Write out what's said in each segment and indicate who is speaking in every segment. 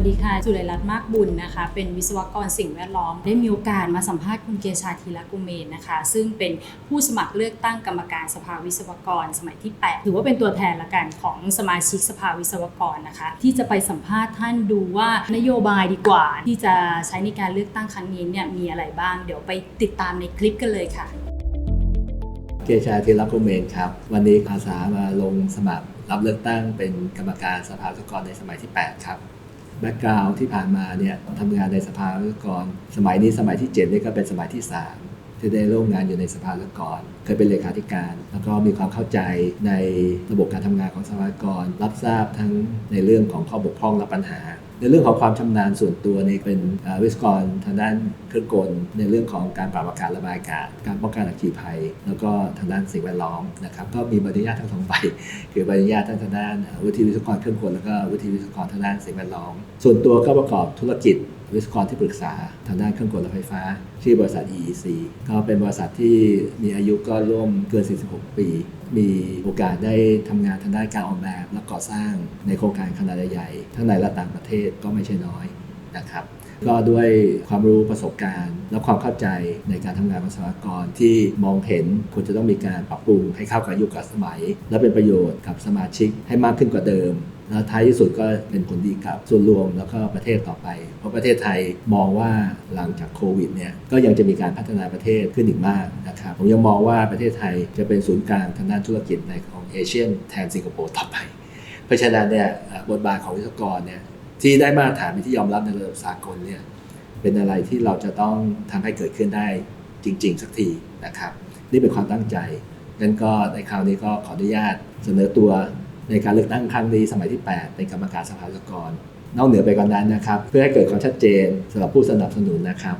Speaker 1: วัสดีค่ะ จุลรัตน์มากบุญนะคะ เป็นวิศวกรสิ่งแวดล้อม ได้มีโอกาสมาสัมภาษณ์คุณเกชาธีรกุเมนนะคะ ซึ่งเป็นผู้สมัครเลือกตั้งกรรมการสภาวิศวกร สมัยที่ 8 ถือว่าเป็นตัวแทนละกันของสมาชิกสภาวิศวกรนะคะ ที่จะไปสัมภาษณ์ท่านดูว่านโยบายดีกว่า ที่จะใช้ในการเลือกตั้งครั้งนี้เนี่ยมีอะไรบ้าง เดี๋ยวไปติดตามในคลิปกันเลยค่ะ
Speaker 2: เกชาธีรกุเมนครับ วันนี้อาสามาลงสมัครรับเลือกตั้งเป็นกรรมการสภาวิศวกรในสมัยที่ 8 ครับ แบ็กกราวที่ผ่านมาเนี่ยทำงานในสภาวิศวกร สมัยนี้สมัยที่7นี่ก็เป็นสมัยที่ 3 ที่ได้ร่วมงานอยู่ในสภาวิศวกร เคยเป็นเลขาธิการ แล้วก็มีความเข้าใจในระบบการทำงานของสภาวิศวกร รับทราบทั้งในเรื่องของข้อบกพร่องและปัญหา ในเรื่องของความชำนาญส่วนตัวนี่เป็นวิศวกรทางด้านเครื่องกล ในเรื่องของการปรับอากาศระบายอากาศ การป้องกันอัคคีภัย แล้วก็ทางด้านสิ่งแวดล้อมนะครับก็มีใบอนุญาตทั้งสองใบคือใบอนุญาตทั้งทางด้านวิธีวิศวกรเครื่องกลแล้วก็วิธีวิศวกรทางด้านสิ่งแวดล้อม ส่วนตัวก็ประกอบธุรกิจวิศวกรที่ปรึกษาทางด้านเครื่องกลและไฟฟ้า ชื่อบริษัท EEC ก็เป็นบริษัทที่มีอายุก็ร่วมเกิน 46 ปีมีโอกาสได้ทำงานทางด้านการออกแบบและก่อสร้างในโครงการขนาดใหญ่ทั้งในและต่างประเทศก็ไม่ใช่น้อยนะครับ ก็ด้วยความรู้ประสบการณ์ และความเข้าใจในการทำงานของสถาบันกรที่มองเห็นควรจะต้องมีการปรับปรุงให้เข้ากับยุคกับสมัย และเป็นประโยชน์กับสมาชิกให้มากขึ้นกว่าเดิมแล้วท้ายที่สุดก็เป็นผลดีกับส่วนรวมแล้วก็ประเทศต่อไป เพราะประเทศไทยมองว่าหลังจากโควิดเนี่ยก็ยังจะมีการพัฒนาประเทศขึ้นอีกมากนะครับผมยังมองว่าประเทศไทยจะเป็นศูนย์กลางทางด้านธุรกิจในของเอเชียนแทนสิงคโปร์ต่อไป เพราะฉะนั้นเนี่ยบทบาทของวิศวกรเนี่ย ที่ได้มาตรฐานที่ยอมรับในระดับสากลเนี่ยเป็นอะไรที่เราจะต้องทำให้เกิดขึ้นได้จริง ๆ สักทีนะครับ นี่เป็นความตั้งใจงั้นก็ในคราวนี้ก็ขออนุญาตเสนอตัวในการเลือกตั้งครั้งนี้สมัยที่ 8 เป็นกรรมการสภาวิศวกรนอกเหนือไปกว่านนั้นนะครับ เพื่อให้เกิดความชัดเจนสำหรับผู้สนับสนุนนะครับ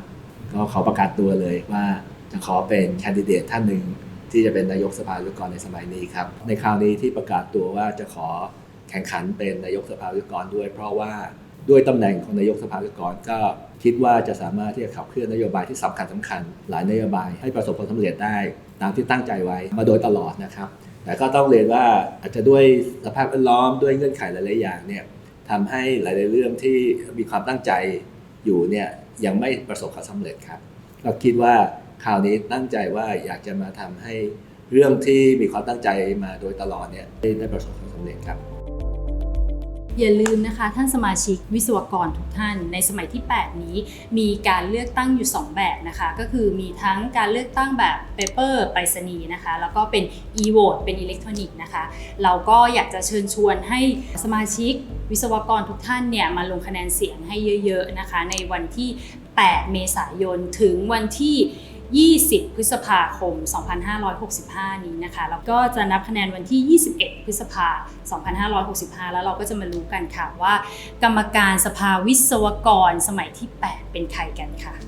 Speaker 2: ก็ขอประกาศตัวเลยว่าจะขอเป็นแคนดิเดตท่านหนึ่งที่จะเป็นนายกสภาวิศวกรในสมัยนี้ครับในคราวนี้ที่ประกาศตัวว่าจะขอ แข่งขันเป็นนายกสภาวิศกรด้วย เพราะว่าด้วยตำแหน่งของนายกสภาวิศกรก็คิดว่าจะสามารถที่จะขับเคลื่อนนโยบายที่สำคัญสคัญ หลายนโยบายให้ประสบความสำเร็จได้ ตามที่ตั้งใจไว้มาโดยตลอดนะครับแต่ก็ต้องเรียนว่าอาจจะด้วยสภาพแวดล้อมด้วยเงื่อนไขหลาย ๆ อย่างเนี่ยทำให้หลาย ๆ เรื่องที่มีความตั้งใจอยู่เนี่ยยังไม่ประสบความสำเร็จครับก็คิดว่าคราวนี้ตั้งใจว่าอยากจะมาทำให้เรื่องที่มีความตั้งใจมาโดยตลอดเนี่ยได้ประสบความสำเร็จครับ
Speaker 1: อย่าลืมนะคะ ท่านสมาชิกวิศวกรทุกท่าน ในสมัยที่ 8 นี้ มีการเลือกตั้งอยู่ 2 แบบนะคะ ก็คือมีทั้งการเลือกตั้งแบบ paper ไปรษณีย์นะคะ แล้วก็เป็น e-vote เป็นอิเล็กทรอนิกส์นะคะ เราก็อยากจะเชิญชวนให้สมาชิกวิศวกรทุกท่านเนี่ยมาลงคะแนนเสียงให้เยอะ ๆนะคะ ในวันที่ 8 เมษายนถึงวันที่ 20 พฤษภาคม 2565 นี้นะคะ แล้วก็จะนับคะแนนวันที่ 21 พฤษภา 2565 แล้วเราก็จะมารู้กันค่ะว่า กรรมการสภาวิศวกรสมัยที่ 8 เป็นใครกันค่ะ